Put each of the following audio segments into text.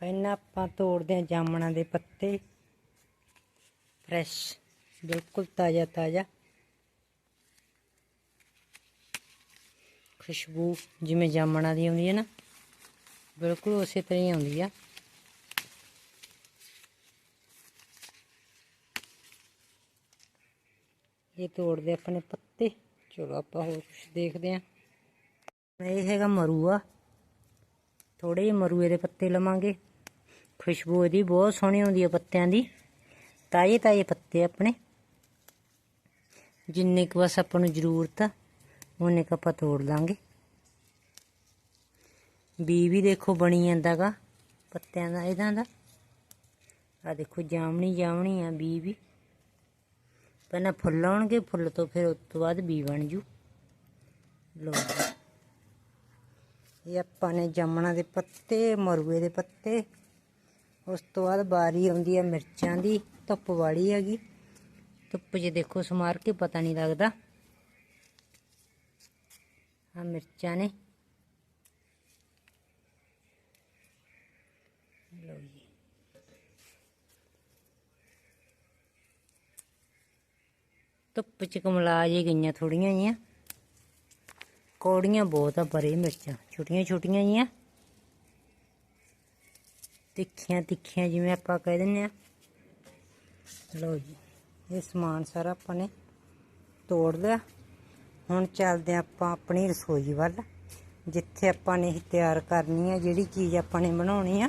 ਪਹਿਲਾਂ ਆਪਾਂ ਤੋੜਦੇ ਹਾਂ ਜਾਮਣਾਂ ਦੇ ਪੱਤੇ। ਫਰੈਸ਼ ਬਿਲਕੁਲ ਤਾਜ਼ਾ ਤਾਜ਼ਾ। ਖੁਸ਼ਬੂ ਜਿਵੇਂ ਜਾਮਣਾਂ ਦੀ ਆਉਂਦੀ ਹੈ ਨਾ, ਬਿਲਕੁਲ ਉਸੇ ਤਰ੍ਹਾਂ ਹੀ ਆਉਂਦੀ ਆ। ਇਹ ਤੋੜਦੇ ਆਪਣੇ ਪੱਤੇ। ਚਲੋ ਆਪਾਂ ਹੋਰ ਕੁਝ ਦੇਖਦੇ ਹਾਂ। ਇਹ ਹੈਗਾ ਮਰੂਆ। ਥੋੜੇ ਜਿਹੇ ਮਰੂਏ ਦੇ ਪੱਤੇ ਲਵਾਂਗੇ। ਖੁਸ਼ਬੂ ਇਹਦੀ ਬਹੁਤ ਸੋਹਣੀ ਆਉਂਦੀ ਹੈ ਪੱਤਿਆਂ ਦੀ। ਤਾਜ਼ੇ ਤਾਜ਼ੇ ਪੱਤੇ ਆਪਣੇ। ਜਿੰਨੇ ਕੁ ਬਸ ਆਪਾਂ ਨੂੰ ਜ਼ਰੂਰਤ ਆ, ਉਹਨੇ ਕੁ ਆਪਾਂ ਤੋੜ ਲਾਂਗੇ। ਬੀ ਵੀ ਦੇਖੋ ਬਣੀ ਜਾਂਦਾਗਾ ਪੱਤਿਆਂ ਦਾ, ਇਹਦਾ ਦਾ। ਆ ਦੇਖੋ ਜਾਮਣੀ ਜਾਮਣੀ ਆ ਬੀ ਵੀ। ਪਹਿਲਾਂ ਫੁੱਲ ਆਉਣਗੇ, ਫੁੱਲ ਤੋਂ ਫਿਰ ਉਸ ਤੋਂ ਬਾਅਦ ਬੀ ਬਣ ਜੂ। ਲੋ ਇਹ ਆਪਾਂ ਨੇ ਜਾਮਣਾ ਦੇ ਪੱਤੇ, ਮਰੂਏ ਦੇ ਪੱਤੇ। ਉਸ ਤੋਂ ਬਾਅਦ ਬਾਰੀ ਆਉਂਦੀ ਹੈ ਮਿਰਚਾਂ ਦੀ, ਧੁੱਪ ਵਾਲੀ ਹੈਗੀ। ਧੁੱਪ 'ਚ ਦੇਖੋ ਸਮਾਰ ਕੇ, ਪਤਾ ਨਹੀਂ ਲੱਗਦਾ। ਆ ਮਿਰਚਾਂ ਨੇ। ਲਓ ਜੀ। ਧੁੱਪ 'ਚ ਕਮਲਾ ਜੇ ਗਈਆਂ ਥੋੜੀਆਂ ਜੀਆਂ। ਕੌੜੀਆਂ ਬਹੁਤ ਆ ਪਰੇ ਮਿਰਚਾਂ ਛੋਟੀਆਂ ਛੋਟੀਆਂ ਜੀਆਂ। ਤਿੱਖੀਆਂ ਤਿੱਖੀਆਂ ਜਿਵੇਂ ਆਪਾਂ ਕਹਿ ਦਿੰਦੇ ਆ ਲਓ ਜੀ, ਇਹ ਸਮਾਨ ਸਾਰਾ ਆਪਾਂ ਨੇ ਤੋੜ ਲਿਆ। ਹੁਣ ਚੱਲਦੇ ਹਾਂ ਆਪਾਂ ਆਪਣੀ ਰਸੋਈ ਵੱਲ, ਜਿੱਥੇ ਆਪਾਂ ਨੇ ਇਹ ਤਿਆਰ ਕਰਨੀ ਆ, ਜਿਹੜੀ ਚੀਜ਼ ਆਪਾਂ ਨੇ ਬਣਾਉਣੀ ਆ।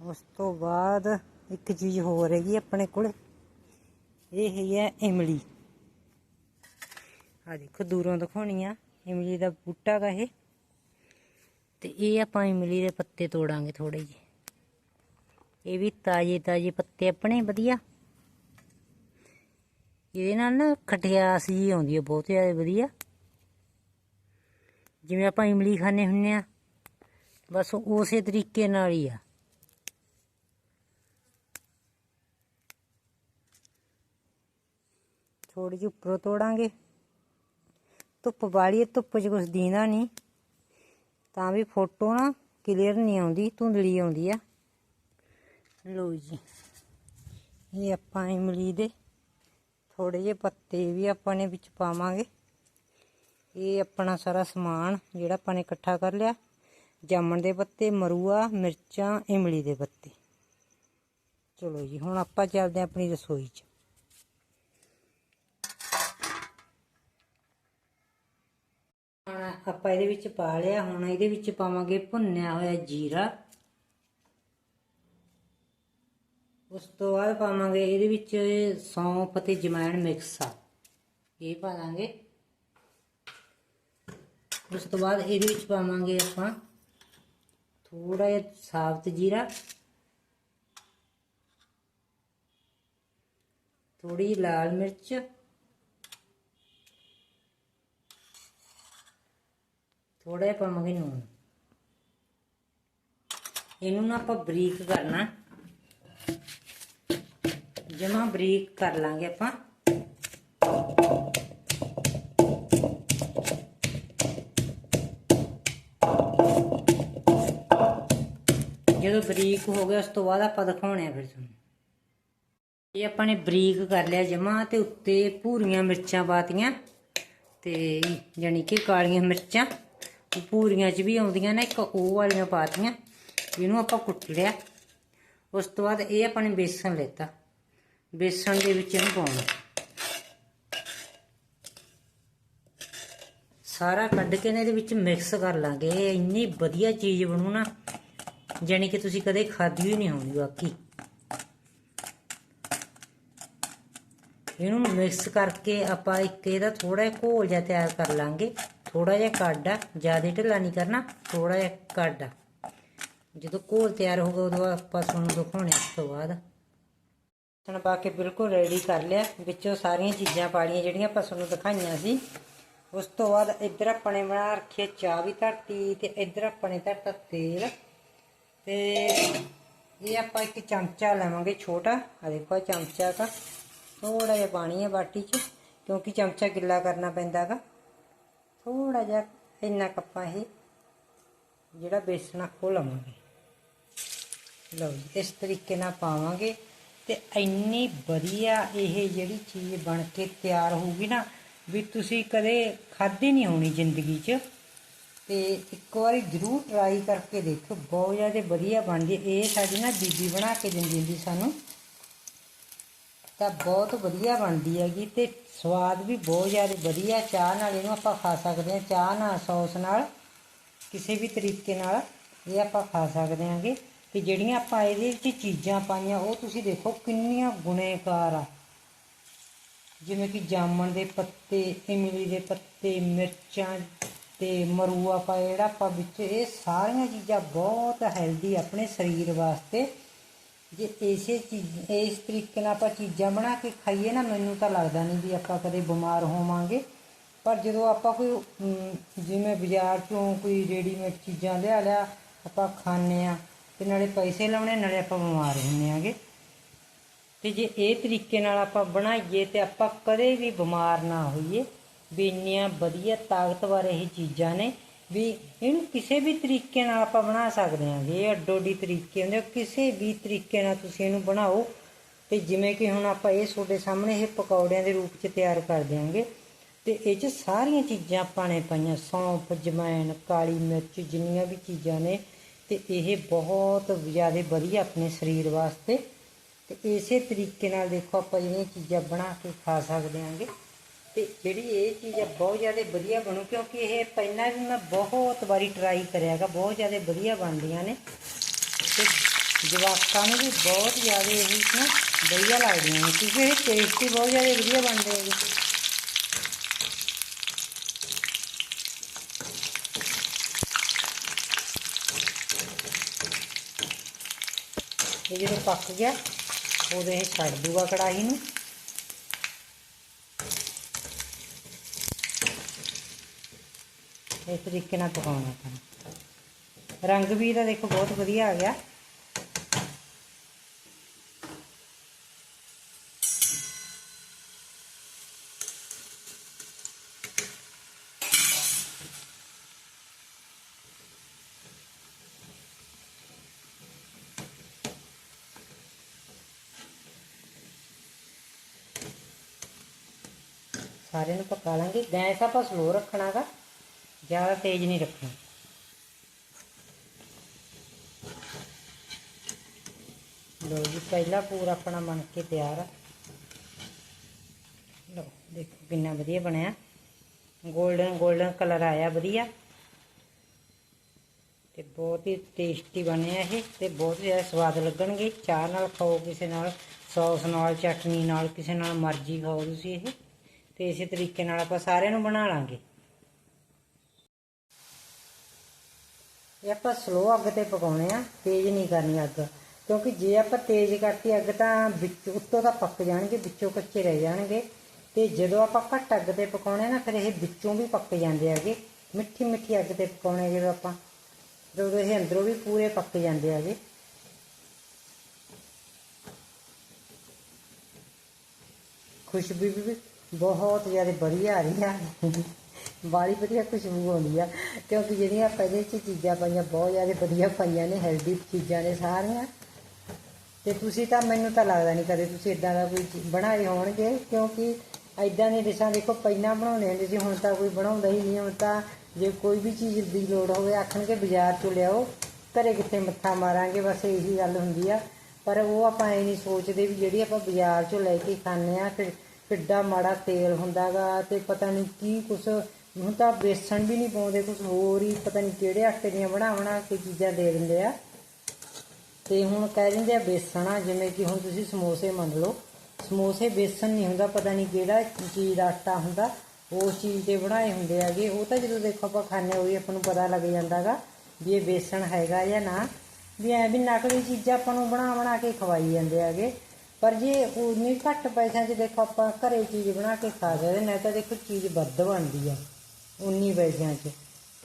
ਉਸ ਤੋਂ ਬਾਅਦ ਇੱਕ ਚੀਜ਼ ਹੋਰ ਹੈਗੀ ਆਪਣੇ ਕੋਲ, ਇਹ ਹੈ ਇਮਲੀ। ਆ ਦੇਖੋ, ਦੂਰੋਂ ਦਿਖਾਉਣੀ ਆ। ਇਮਲੀ ਦਾ ਬੂਟਾ ਗਾ ਇਹ। ਤੇ ਇਹ ਆਪਾਂ ਇਮਲੀ ਦੇ ਪੱਤੇ ਤੋੜਾਂਗੇ ਥੋੜੇ ਜਿਹੇ। ਇਹ ਵੀ ਤਾਜ਼ੇ ਤਾਜ਼ੇ ਪੱਤੇ ਆਪਣੇ, ਵਧੀਆ। ਇਹਦੇ ਨਾਲ ਨਾ ਖਟਿਆਸ ਜੀ ਆਉਂਦੀ ਹੈ ਬਹੁਤ ਜ਼ਿਆਦਾ ਵਧੀਆ। ਜਿਵੇਂ ਆਪਾਂ ਇਮਲੀ ਖਾਣੇ ਹੁੰਨੇ ਆ, ਬਸ ਉਸੇ ਤਰੀਕੇ ਨਾਲ ਹੀ ਆ। ਥੋੜੀ ਜਿਹੀ ਉੱਪਰੋਂ ਤੋੜਾਂਗੇ। ਧੁੱਪ ਵਾਲੀ ਧੁੱਪ 'ਚ ਕੁਝ ਦੀਂਦਾ ਨਹੀਂ। ਤਾਂ ਵੀ ਫੋਟੋ ਨਾ ਕਲੀਅਰ ਨਹੀਂ ਆਉਂਦੀ, ਧੁੰਦਲੀ ਆਉਂਦੀ ਆ। ਲੋ ਜੀ, ਇਹ ਆਪਾਂ ਇਮਲੀ ਦੇ ਥੋੜੇ ਜਿਹੇ ਪੱਤੇ ਵੀ ਆਪਾਂ ਨੇ ਵਿੱਚ ਪਾਵਾਂਗੇ। ਇਹ ਆਪਣਾ ਸਾਰਾ ਸਮਾਨ ਜਿਹੜਾ ਆਪਾਂ ਨੇ ਇਕੱਠਾ ਕਰ ਲਿਆ, ਜਾਮਣ ਦੇ ਪੱਤੇ, ਮਰੂਆ, ਮਿਰਚਾਂ, ਇਮਲੀ ਦੇ ਪੱਤੇ। ਚਲੋ ਜੀ, ਹੁਣ ਆਪਾਂ ਚੱਲਦੇ ਹਾਂ ਆਪਣੀ ਰਸੋਈ 'ਚ। ਹੁਣ ਆਪਾਂ ਇਹਦੇ ਵਿੱਚ ਪਾ ਲਿਆ, ਹੁਣ ਇਹਦੇ ਵਿੱਚ ਪਾਵਾਂਗੇ ਭੁੰਨਿਆ ਹੋਇਆ ਜੀਰਾ। ਉਸ ਤੋਂ ਬਾਅਦ ਪਾਵਾਂਗੇ ਇਹਦੇ ਵਿੱਚ ਸੌਂਫ ਅਤੇ ਜਮੈਣ ਮਿਕਸ। ਆ ਇਹ ਪਾ ਦਾਂਗੇ ਉਸ ਤੋਂ ਬਾਅਦ ਇਹਦੇ ਵਿੱਚ ਪਾਵਾਂਗੇ ਆਪਾਂ ਥੋੜਾ ਜਿਹਾ ਸਾਬਤ ਜੀਰਾ। ਥੋੜੀ ਲਾਲ ਮਿਰਚ। ਥੋੜਾ ਜਿਹਾ ਪਾਵਾਂਗੇ ਨੂਣ ਇਹਨੂੰ ਨਾ ਆਪਾਂ ਬਰੀਕ ਕਰਨਾ। ਜਮਾ ਬਰੀਕ ਕਰ ਲਾਂਗੇ ਆਪਾਂ। ਜਦੋਂ ਬਰੀਕ ਹੋ ਗਿਆ, ਉਸ ਤੋਂ ਬਾਅਦ ਆਪਾਂ ਦਿਖਾਉਣੇ ਆ ਫਿਰ ਤੁਹਾਨੂੰ। ਇਹ ਆਪਾਂ ਨੇ ਬਰੀਕ ਕਰ ਲਿਆ ਜਮਾ ਤੇ ਉੱਤੇ ਭੂਰੀਆਂ ਮਿਰਚਾਂ ਪਾਤੀਆਂ ਤੇ ਜਾਨੀ ਕਿ ਕਾਲੀਆਂ ਮਿਰਚਾਂ। ਪੂਰੀਆਂ 'ਚ ਵੀ ਆਉਂਦੀਆਂ ਨੇ, ਇੱਕ ਉਹ ਵਾਲੀਆਂ ਪਾਤੀਆਂ ਇਹਨੂੰ ਆਪਾਂ ਕੁੱਟ ਲਿਆ ਉਸ ਤੋਂ ਬਾਅਦ ਇਹ ਆਪਾਂ ਨੇ ਬੇਸਣ ਲੈਤਾ। ਬੇਸਣ ਦੇ ਵਿੱਚ ਇਹਨੂੰ ਪਾਉਣਾ। ਸਾਰਾ ਕੱਢ ਕੇ ਨੇ ਇਹਦੇ ਵਿੱਚ ਮਿਕਸ ਕਰ ਲਾਂਗੇ। ਇਹ ਇੰਨੀ ਵਧੀਆ ਚੀਜ਼ ਬਣੂ ਨਾ ਜਾਨੀ ਕਿ ਤੁਸੀਂ ਕਦੇ ਖਾਧੀ ਹੀ ਨਹੀਂ ਹੋਣੀ ਬਾਕੀ। ਇਹਨੂੰ ਮਿਕਸ ਕਰਕੇ ਆਪਾਂ ਇੱਕ ਇਹਦਾ ਥੋੜਾ ਜਿਹਾ ਘੋਲ ਜਿਹਾ ਤਿਆਰ ਕਰ ਲਾਂਗੇ। ਥੋੜਾ ਜਿਹਾ ਕੱਢ ਆ, ਜ਼ਿਆਦਾ ਢਿੱਲਾ ਨਹੀਂ ਕਰਨਾ ਥੋੜਾ ਜਿਹਾ ਕੱਢ ਆ। ਜਦੋਂ ਘੋਲ ਤਿਆਰ ਹੋਊਗਾ ਉਦੋਂ ਆਪਾਂ ਤੁਹਾਨੂੰ ਦਿਖਾਉਣੇ ਉਸ ਤੋਂ ਬਾਅਦ। ਹੁਣ ਪਾ ਕੇ ਬਿਲਕੁਲ ਰੈਡੀ ਕਰ ਲਿਆ। ਵਿੱਚੋਂ ਸਾਰੀਆਂ ਚੀਜ਼ਾਂ ਪਾੜੀਆਂ ਜਿਹੜੀਆਂ ਆਪਾਂ ਤੁਹਾਨੂੰ ਦਿਖਾਈਆਂ ਸੀ। ਉਸ ਤੋਂ ਬਾਅਦ ਇੱਧਰ ਆਪਾਂ ਬਣਾ ਰੱਖੀ ਚਾਹ ਵੀ ਧਰਤੀ ਤੇ ਇੱਧਰ ਆਪਾਂ ਧਰਤਾ ਤੇਲ। ਤੇ ਇਹ ਆਪਾਂ ਇੱਕ ਚਮਚਾ ਲਵਾਂਗੇ ਛੋਟਾ। ਆ ਦੇਖੋ ਚਮਚਾ ਦਾ ਥੋੜਾ ਜਿਹਾ ਪਾਣੀ ਹੈ ਬਾਟੀ 'ਚ, ਕਿਉਂਕਿ ਚਮਚਾ ਗਿੱਲਾ ਕਰਨਾ ਪੈਂਦਾਗਾ ਥੋੜਾ ਜਿਹਾ ਇੰਨਾ ਕੱਪਾ ਇਹ ਜਿਹੜਾ ਬੇਸਣ ਆ ਖੋ ਲਵਾਂਗੇ। ਲਓ ਜੀ, ਇਸ ਤਰੀਕੇ ਨਾਲ ਪਾਵਾਂਗੇ ਤੇ ਇੰਨੀ ਵਧੀਆ ਇਹ ਜਿਹੜੀ ਚੀਜ਼ ਬਣ ਕੇ ਤਿਆਰ ਹੋਊਗੀ ਨਾ ਵੀ ਤੁਸੀਂ ਕਦੇ ਖਾਧੀ ਨਹੀਂ ਹੋਣੀ ਜ਼ਿੰਦਗੀ 'ਚ। ਤੇ ਇੱਕ ਵਾਰੀ ਜ਼ਰੂਰ ਟਰਾਈ ਕਰਕੇ ਦੇਖੋ ਬਹੁਤ ਜ਼ਿਆਦਾ ਵਧੀਆ ਬਣਦੀ ਇਹ ਸਾਡੀ ਨਾ ਬੀਬੀ ਬਣਾ ਕੇ ਦਿੰਦੀ ਹੁੰਦੀ ਸਾਨੂੰ। ਤਾਂ ਬਹੁਤ ਵਧੀਆ ਬਣਦੀ ਹੈਗੀ ਤੇ ਸਵਾਦ ਵੀ ਬਹੁਤ ਜ਼ਿਆਦਾ ਵਧੀਆ। ਚਾਹ ਨਾਲ ਇਹਨੂੰ ਆਪਾਂ ਖਾ ਸਕਦੇ ਹਾਂ। ਚਾਹ ਨਾਲ, ਸੌਸ ਨਾਲ, ਕਿਸੇ ਵੀ ਤਰੀਕੇ ਨਾਲ ਇਹ ਆਪਾਂ ਖਾ ਸਕਦੇ ਹਾਂਗੇ। ਤੇ ਜਿਹੜੀਆਂ ਆਪਾਂ ਇਹਦੇ ਵਿੱਚ ਚੀਜ਼ਾਂ ਪਾਈਆਂ, ਉਹ ਤੁਸੀਂ ਦੇਖੋ ਕਿੰਨੀਆਂ ਗੁਣੇਕਾਰ ਆ। ਜਿਵੇਂ ਕਿ ਜਾਮਣ ਦੇ ਪੱਤੇ, ਇਮਲੀ ਦੇ ਪੱਤੇ, ਮਿਰਚਾਂ ਤੇ ਮਰੂਆ ਪਾ ਜਿਹੜਾ ਆਪਾਂ ਵਿੱਚ ਇਹ ਸਾਰੀਆਂ ਚੀਜ਼ਾਂ ਬਹੁਤ ਹੈਲਦੀ ਆਪਣੇ ਸਰੀਰ ਵਾਸਤੇ। ਜੇ ਇਸੇ ਚੀਜ਼, ਇਸ ਤਰੀਕੇ ਨਾਲ ਆਪਾਂ ਚੀਜ਼ਾਂ ਬਣਾ ਕੇ ਖਾਈਏ ਨਾ, ਮੈਨੂੰ ਤਾਂ ਲੱਗਦਾ ਨਹੀਂ ਵੀ ਆਪਾਂ ਕਦੇ ਬਿਮਾਰ ਹੋਵਾਂਗੇ। ਪਰ ਜਦੋਂ ਆਪਾਂ ਕੋਈ ਜਿਵੇਂ ਬਾਜ਼ਾਰ ਚੋਂ ਕੋਈ ਰੈਡੀਮੇਡ ਚੀਜ਼ਾਂ ਲਿਆ ਲਿਆ ਆਪਾਂ ਖਾਂਦੇ ਆ ਤੇ ਨਾਲੇ ਪੈਸੇ ਲਾਉਣੇ, ਨਾਲੇ ਆਪਾਂ ਬਿਮਾਰ ਹੁੰਦੇ ਆਂਗੇ ਤੇ ਜੇ ਇਹ ਤਰੀਕੇ ਨਾਲ ਆਪਾਂ ਬਣਾਈਏ ਤੇ ਆਪਾਂ ਕਦੇ ਵੀ ਬਿਮਾਰ ਨਾ ਹੋਈਏ, ਵੀ ਇੰਨੀਆਂ ਵਧੀਆ ਤਾਕਤਵਰ ਇਹ ਚੀਜ਼ਾਂ ਨੇ। ਵੀ ਇਹਨੂੰ ਕਿਸੇ ਵੀ ਤਰੀਕੇ ਨਾਲ ਆਪਾਂ ਬਣਾ ਸਕਦੇ ਹਾਂਗੇ ਇਹ ਅੱਡੋ ਅੱਡੀ ਤਰੀਕੇ ਹੁੰਦੇ ਆ, ਕਿਸੇ ਵੀ ਤਰੀਕੇ ਨਾਲ ਤੁਸੀਂ ਇਹਨੂੰ ਬਣਾਓ। ਤੇ ਜਿਵੇਂ ਕਿ ਹੁਣ ਆਪਾਂ ਇਹ ਤੁਹਾਡੇ ਸਾਹਮਣੇ ਇਹ ਪਕੌੜਿਆਂ ਦੇ ਰੂਪ 'ਚ ਤਿਆਰ ਕਰ ਦਿਆਂਗੇ। ਤੇ ਇਹ 'ਚ ਸਾਰੀਆਂ ਚੀਜ਼ਾਂ ਆਪਾਂ ਨੇ ਪਾਈਆਂ ਸੌਂਫ ਜਮੈਨ ਕਾਲੀ ਮਿਰਚ ਜਿੰਨੀਆਂ ਵੀ ਚੀਜ਼ਾਂ ਨੇ। ਤੇ ਇਹ ਬਹੁਤ ਜ਼ਿਆਦਾ ਵਧੀਆ ਆਪਣੇ ਸਰੀਰ ਵਾਸਤੇ। ਤੇ ਇਸੇ ਤਰੀਕੇ ਨਾਲ ਦੇਖੋ ਆਪਾਂ ਜਿਹੜੀਆਂ ਚੀਜ਼ਾਂ ਬਣਾ ਕੇ ਖਾ ਸਕਦੇ ਹਾਂਗੇ ਤੇ ਜਿਹੜੀ ਇਹ ਚੀਜ਼ ਹੈ ਬਹੁਤ ਜ਼ਿਆਦਾ ਵਧੀਆ ਬਣੂ, ਕਿਉਂਕਿ ਇਹ ਪਹਿਲਾਂ ਵੀ ਮੈਂ ਬਹੁਤ ਵਾਰੀ ਟਰਾਈ ਕਰਿਆਗਾ ਬਹੁਤ ਜ਼ਿਆਦਾ ਵਧੀਆ ਬਣਦੀਆਂ ਨੇ। ਤੇ ਜਵਾਕਾਂ ਨੂੰ ਵੀ ਬਹੁਤ ਜ਼ਿਆਦਾ ਇਹ ਨਾ ਵਧੀਆ ਲੱਗਦੀਆਂ ਨੇ, ਕਿਉਂਕਿ ਇਹ ਟੇਸਟੀ ਬਹੁਤ ਜ਼ਿਆਦਾ ਵਧੀਆ ਬਣਦੇ ਹੈਗੇ। ਇਹ ਜਦੋਂ ਪੱਕ ਗਿਆ, ਉਦੋਂ ਇਹ ਛੱਡ ਦੂਗਾ ਕੜਾਹੀ ਨੂੰ। ਇਸ ਤਰੀਕੇ ਨਾਲ ਪਕਾਉਣਾ ਆਪਾਂ ਰੰਗ ਵੀ ਇਹਦਾ ਦੇਖੋ ਬਹੁਤ ਵਧੀਆ ਆ ਗਿਆ। ਸਾਰਿਆਂ ਨੂੰ ਪਕਾ ਲਾਂਗੇ। ਗੈਸ ਆਪਾਂ ਸਲੋ ਰੱਖਣਾਗਾ। ਜ਼ਿਆਦਾ ਤੇਜ਼ ਨਹੀਂ ਰੱਖਣਾ। ਲੋ ਜੀ, ਪਹਿਲਾ ਪੂਰਾ ਆਪਣਾ ਬਣ ਕੇ ਤਿਆਰ ਆ। ਲੋ ਦੇਖੋ ਕਿੰਨਾ ਵਧੀਆ ਬਣਿਆ। 골ਡਨ 골ਡਨ ਕਲਰ ਆਇਆ ਵਧੀਆ। ਤੇ ਬਹੁਤ ਹੀ ਟੇਸਟੀ ਬਣਿਆ ਇਹ ਤੇ ਬਹੁਤ ਜ਼ਿਆਦਾ ਸਵਾਦ ਲੱਗਣਗੇ। ਚਾਹ ਨਾਲ ਖਾਓ ਕਿਸੇ ਨਾਲ, ਸੌਸ ਨਾਲ, ਚਟਨੀ ਨਾਲ, ਕਿਸੇ ਨਾਲ ਮਰਜ਼ੀ ਖਾਓ ਤੁਸੀਂ ਇਹ। ਤੇ ਇਸੇ ਤਰੀਕੇ ਨਾਲ ਆਪਾਂ ਸਾਰਿਆਂ ਨੂੰ ਬਣਾ ਲਾਂਗੇ। ਇਹ ਆਪਾਂ ਸਲੋ ਅੱਗ ਤੇ ਪਕਾਉਣੇ ਆ, ਤੇਜ਼ ਨਹੀਂ ਕਰਨੀ ਅੱਗ। ਕਿਉਂਕਿ ਜੇ ਆਪਾਂ ਤੇਜ਼ ਕਰਤੀ ਅੱਗ ਤਾਂ ਵਿੱਚ, ਉੱਤੋਂ ਤਾਂ ਪੱਕ ਜਾਣਗੇ, ਵਿੱਚੋਂ ਕੱਚੇ ਰਹਿ ਜਾਣਗੇ। ਤੇ ਜਦੋਂ ਆਪਾਂ ਘੱਟ ਅੱਗ ਤੇ ਪਕਾਉਣੇ ਨਾ, ਫਿਰ ਇਹ ਵਿੱਚੋਂ ਵੀ ਪੱਕ ਜਾਂਦੇ ਹੈਗੇ। ਮਿੱਠੀ ਮਿੱਠੀ ਅੱਗ ਤੇ ਪਕਾਉਣੇ ਜਦੋਂ ਆਪਾਂ। ਜਦੋਂ ਇਹ ਅੰਦਰੋਂ ਵੀ ਪੂਰੇ ਪੱਕ ਜਾਂਦੇ ਹੈਗੇ। ਖੁਸ਼ਬੂ ਵੀ ਬਹੁਤ ਜ਼ਿਆਦਾ ਵਧੀਆ ਆ ਰਹੀ ਆ। ਬਾਲੀ ਵਧੀਆ ਖੁਸ਼ਬੂ ਆਉਂਦੀ ਆ, ਕਿਉਂਕਿ ਜਿਹੜੀਆਂ ਆਪਾਂ ਇਹਦੇ ਚ ਚੀਜ਼ਾਂ ਪਾਈਆਂ, ਬਹੁਤ ਜ਼ਿਆਦਾ ਵਧੀਆ ਪਾਈਆਂ ਨੇ ਹੈਲਦੀ ਚੀਜ਼ਾਂ ਨੇ ਸਾਰੀਆਂ। ਤੇ ਤੁਸੀਂ ਤਾਂ ਮੈਨੂੰ ਤਾਂ ਲੱਗਦਾ ਨਹੀਂ ਕਦੇ ਤੁਸੀਂ ਇਦਾਂ ਦਾ ਕੋਈ ਬਣਾਏ ਹੋਣਗੇ, ਕਿਉਂਕਿ ਐਦਾਂ ਦੀਆਂ ਡਿਸ਼ਾਂ ਦੇਖੋ ਪਹਿਲਾਂ ਬਣਾਉਂਦੇ ਹੁੰਦੇ ਸੀ, ਹੁਣ ਤਾਂ ਕੋਈ ਬਣਾਉਂਦਾ ਹੀ ਨਹੀਂ, ਹੁਣ ਤਾਂ ਜੇ ਕੋਈ ਵੀ ਚੀਜ਼ ਦੀ ਲੋੜ ਹੋਵੇ, ਆਖਣਗੇ ਬਾਜ਼ਾਰ ਚੋਂ ਲਿਆਓ, ਘਰੇ ਕਿੱਥੇ ਮੱਥਾ ਮਾਰਾਂਗੇ, ਬਸ ਇਹੀ ਗੱਲ ਹੁੰਦੀ ਆ। ਪਰ ਉਹ ਆਪਾਂ ਇਹ ਨਹੀਂ ਸੋਚਦੇ ਵੀ ਜਿਹੜੀ ਆਪਾਂ ਬਾਜ਼ਾਰ ਚੋਂ ਲੈ ਕੇ ਖਾਂਦੇ ਆ, ਫਿਰ ਕਿੱਡਾ ਮਾੜਾ ਤੇਲ ਹੁੰਦਾਗਾ, ਤੇ ਪਤਾ ਨਹੀਂ ਕੀ ਕੁਛ ਹੁਣ ਤਾਂ ਬੇਸਣ ਵੀ ਨਹੀਂ ਪਾਉਂਦੇ, ਕੁਛ ਹੋਰ ਹੀ, ਪਤਾ ਨਹੀਂ ਕਿਹੜੇ ਆਟੇ ਦੀਆਂ ਬਣਾ ਬਣਾ ਕੇ ਚੀਜ਼ਾਂ ਦੇ ਦਿੰਦੇ ਆ। ਤੇ ਹੁਣ ਕਹਿ ਦਿੰਦੇ ਆ ਬੇਸਣ ਆ, ਜਿਵੇਂ ਕਿ ਹੁਣ ਤੁਸੀਂ ਸਮੋਸੇ ਮੰਨ ਲਓ। ਸਮੋਸੇ ਬੇਸਣ ਨਹੀਂ ਹੁੰਦਾ, ਪਤਾ ਨਹੀਂ ਕਿਹੜਾ ਚੀਜ਼ ਦਾ ਆਟਾ ਹੁੰਦਾ। ਉਸ ਚੀਜ਼ ਦੇ ਬਣਾਏ ਹੁੰਦੇ ਆਗੇ ਉਹ ਤਾਂ ਜਦੋਂ ਦੇਖੋ ਆਪਾਂ ਖਾਣੇ ਹੋਈ ਆਪਾਂ ਨੂੰ ਪਤਾ ਲੱਗ ਜਾਂਦਾਗਾ ਵੀ ਇਹ ਬੇਸਣ ਹੈਗਾ ਜਾਂ ਨਾ। ਵੀ ਐ ਵੀ ਨਕਲੀ ਚੀਜ਼ਾਂ ਆਪਾਂ ਨੂੰ ਬਣਾ ਬਣਾ ਕੇ ਖਵਾਈ ਜਾਂਦੇ ਆਗੇ ਪਰ ਜੇ ਉਨੀ ਘੱਟ ਪੈਸਿਆਂ 'ਚ ਦੇਖੋ ਆਪਾਂ ਘਰੇ ਚੀਜ਼ ਬਣਾ ਕੇ ਖਾ ਸਕਦੇ, ਨਹੀਂ ਤਾਂ ਦੇਖੋ ਚੀਜ਼ ਵੱਧ ਬਣਦੀ ਆ। ਉਨੀ ਵਜਿਆਂ 'ਚ।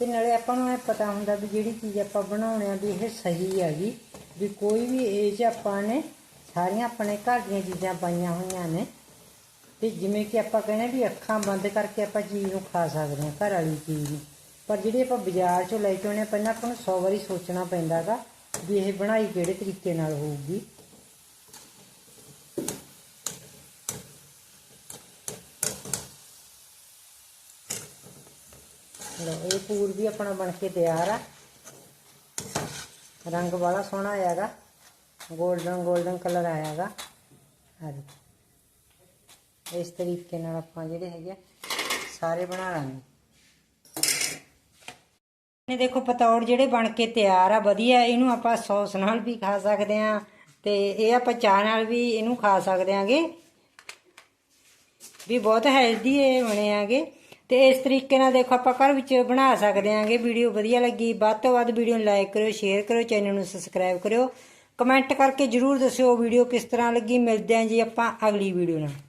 ਤੇ ਨਾਲੇ ਆਪਾਂ ਨੂੰ ਇਹ ਪਤਾ ਹੁੰਦਾ ਵੀ ਜਿਹੜੀ ਚੀਜ਼ ਆਪਾਂ ਬਣਾਉਣੇ ਆ ਵੀ ਇਹ ਸਹੀ ਹੈਗੀ, ਵੀ ਕੋਈ ਵੀ ਏਜ ਆਪਾਂ ਨੇ ਸਾਰੀਆਂ ਆਪਣੇ ਘਰ ਦੀਆਂ ਚੀਜ਼ਾਂ ਪਾਈਆਂ ਹੋਈਆਂ ਨੇ। ਤੇ ਜਿਵੇਂ ਕਿ ਆਪਾਂ ਕਹਿੰਦੇ ਵੀ ਅੱਖਾਂ ਬੰਦ ਕਰਕੇ ਆਪਾਂ ਚੀਜ਼ ਨੂੰ ਖਾ ਸਕਦੇ ਹਾਂ, ਘਰ ਵਾਲੀ ਚੀਜ਼ ਨੂੰ। ਪਰ ਜਿਹੜੀ ਆਪਾਂ ਬਾਜ਼ਾਰ ਚੋਂ ਲੈ ਕੇ ਆਉਣੇ ਆ ਪਹਿਲਾਂ ਆਪਾਂ ਨੂੰ 100 ਵਾਰੀ ਸੋਚਣਾ ਪੈਂਦਾਗਾ ਵੀ ਇਹ ਬਣਾਈ ਕਿਹੜੇ ਤਰੀਕੇ ਨਾਲ ਹੋਊਗੀ ਲੋ ਇਹ ਪੂਰ ਵੀ ਆਪਣਾ ਬਣ ਕੇ ਤਿਆਰ ਆ। ਰੰਗ ਵਾਲਾ ਸੋਹਣਾ ਆਇਆਗਾ। 골ਡਨ 골ਡਨ ਕਲਰ ਆਇਆਗਾ। ਆ ਦੇਖੋ। ਇਸ ਤਰੀਕੇ ਨਾਲ ਆਪਾਂ ਜਿਹੜੇ ਹੈਗੇ ਆ, ਸਾਰੇ ਬਣਾ ਲਾਂਗੇ। ਇਹ ਦੇਖੋ ਪਤੌੜ ਜਿਹੜੇ ਬਣ ਕੇ ਤਿਆਰ ਆ ਵਧੀਆ। ਇਹਨੂੰ ਆਪਾਂ ਸੌਸ ਨਾਲ ਵੀ ਖਾ ਸਕਦੇ ਆ ਤੇ ਇਹ ਆਪਾਂ ਚਾਹ ਨਾਲ ਵੀ ਇਹਨੂੰ ਖਾ ਸਕਦੇ ਆਂਗੇ। ਵੀ ਬਹੁਤ ਹੈਲਦੀ ਇਹ ਬਣੇ ਆਗੇ। ਤੇ ਇਸ ਤਰੀਕੇ ਨਾਲ ਦੇਖੋ ਆਪਾਂ ਘਰ ਵਿੱਚ ਬਣਾ ਸਕਦੇ ਆਂਗੇ ਵੀਡੀਓ ਵਧੀਆ ਲੱਗੀ, ਵੱਧ ਤੋਂ ਵੱਧ ਵੀਡੀਓ ਨੂੰ ਲਾਈਕ ਕਰਿਓ ਸ਼ੇਅਰ ਕਰਿਓ ਚੈਨਲ ਨੂੰ ਸਬਸਕ੍ਰਾਈਬ ਕਰਿਓ। ਕਮੈਂਟ ਕਰਕੇ ਜਰੂਰ ਦੱਸਿਓ ਵੀਡੀਓ ਕਿਸ ਤਰ੍ਹਾਂ ਲੱਗੀ, ਮਿਲਦੇ ਆਂ ਜੀ ਆਪਾਂ ਅਗਲੀ ਵੀਡੀਓ ਨਾਲ।